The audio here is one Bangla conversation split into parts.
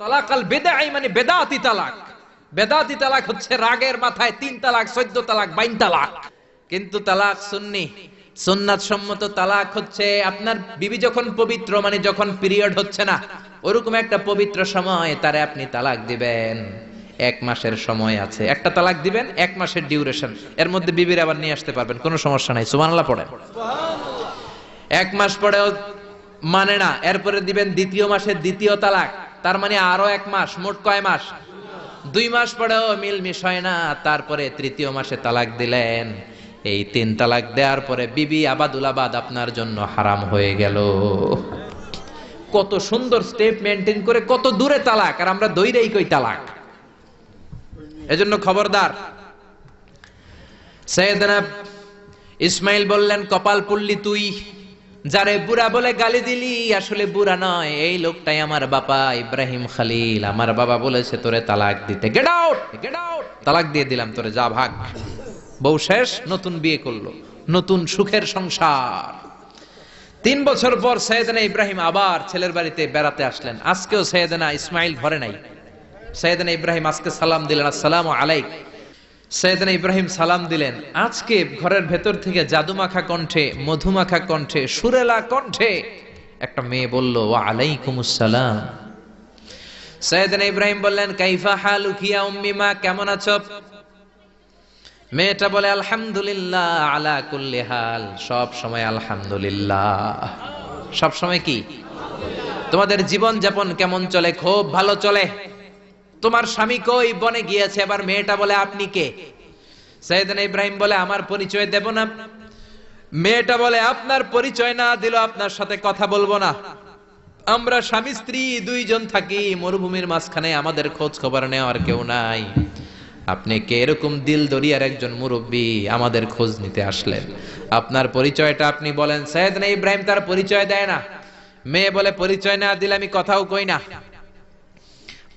তালাকাল বেদাই মানে বেদাতি তালাক। বেদাতি তালাক হচ্ছে রাগের মাথায় তিন তালাক, চোদ্দ তালাক, বাইন তালাক। কিন্তু তালাক সুন্নি। সুন্নাত সম্মত তালাক হচ্ছে আপনার বিবি যখন পবিত্র মানে যখন পিরিয়ড হচ্ছে না, ওরকম একটা পবিত্র সময় তারে আপনি তালাক দিবেন। এক মাসের সময় আছে। একটা তালাক দিবেন, এক মাসের ডিউরেশন এর মধ্যে বিবির আবার নিয়ে আসতে পারবেন, কোনো সমস্যা নাই। সুবহানাল্লাহ পড়ে এক মাস পরেও মানে না, এরপরে দিবেন দ্বিতীয় মাসের দ্বিতীয় তালাক। তার মানে আরও এক মাস, মোট কয় মাস? দুই মাস পরেও মিল মিশ হয় না। তারপরে তৃতীয় মাসে তালাক দিলেন। এই তিন তালাক দেওয়ার পরে বিবি আবাদুল আবাদ আপনার জন্য হারাম হয়ে গেল। কত সুন্দর স্টেপ মেনটেন করে কত দূরে তালাক, আর আমরা দৈরেই কই তালাক? এজন্য খবরদার, সৈয়দনা ইসমাইল বললেন, কপাল পুল্লি তুই। যারে বুড়া বলে গালি দিলি, আসলে বুড়া নয়। এই লোকটাই আমার বাবা ইব্রাহিম খালিল। আমার বাবা বলেছে, তোরে তালাক দিতে। গেট আউট গেট আউট তালাক দিয়ে দিলাম তোরে, যা ভাগ। বউ শেষ, নতুন বিয়ে করল। নতুন সুখের সংসার। তিন বছর পর সৈয়দনা ইব্রাহিম আবার ছেলের বাড়িতে বেড়াতে আসলেন। আজকেও সৈয়দনা ইসমাইল ঘরে নাই। সৈয়দনা ইব্রাহিম আজকে সালাম দিলেন, আসসালামু আলাইক। সৈয়দনা ইব্রাহিম সালাম দিলেন, আজকে ঘরের ভেতর থেকে জাদুমাখা কণ্ঠে, মধুমাখা কণ্ঠে, সুরেলা কণ্ঠে একটা মেয়ে বলল ওয়া আলাইকুমুসসালাম সৈয়দনা ইব্রাহিম বললেন, কাইফা হালুকিয়া উম্মিমা কেমন আছো? মেয়েটা বলে, আলহামদুলিল্লাহ, আলা কুল্লি হাল, সব সময় আলহামদুলিল্লাহ। সব সময় কি? তোমাদের জীবন যাপন কেমন চলে? খুব ভালো চলে। তোমার স্বামী কই? বনে গিয়েছে। এবার মেয়েটা বলে, আপনি কে? সৈয়দনা ইব্রাহিম বলে, আমার পরিচয় দেব না। মেয়েটা বলে, আপনার পরিচয় না দিল আপনার সাথে কথা বলব না। আমরা স্বামী, স্ত্রী, দুইজন থাকি। মরুভূমির মাঝখানে আমাদের খোঁজ খবর নেওয়ার কেউ নাই। আপনি কে? এরকম দিল দরিয়ার একজন মুরব্বী আমাদের খোঁজ নিতে আসলেন। আপনার পরিচয়টা আপনি বলেন। সৈয়দনা ইব্রাহিম তার পরিচয় দেয় না। মেয়ে বলে, পরিচয় না দিলে আমি কথাও কই না।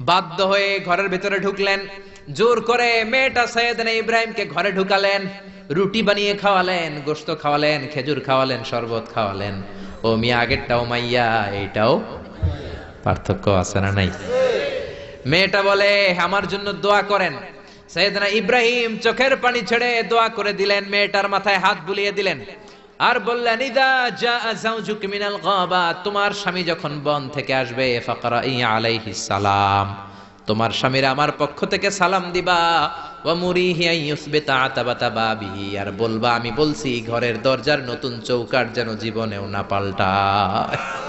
বাধ্য হয়ে ঘরের ভেতরে ঢুকলেন। জোর করে মেয়েটা সৈয়দনা ইব্রাহিমকে ঘরে ঢুকালেন, রুটি বানিয়ে খাওয়ালেন গোস্ত খাওয়ালেন, খেজুর খাওয়ালেন, শরবত খাওয়ালেন। ও মিয়া, আগেরটাও মাইয়া, এইটাও পার্থক্য আছে না নাই? মেয়েটা বলে, আমার জন্য দোয়া করেন। সৈয়দনা ইব্রাহিম চোখের পানি ছেড়ে দোয়া করে দিলেন, মেয়েটার মাথায় হাত বুলিয়ে দিলেন। আর বললেন ইদা যা যাওজুক মিনাল গাবা তোমার স্বামী যখন বন থেকে আসবে ফাকরা ই আলাইহিস সালাম তোমার স্বামীরা আমার পক্ষ থেকে সালাম দিবা ওয়া মুরিহি আন ইউসবিতা আতাবাতা বাবিহি আর বলবা, আমি বলছি, ঘরের দরজার নতুন চৌকাট যেন জীবনেও না পাল্টায়।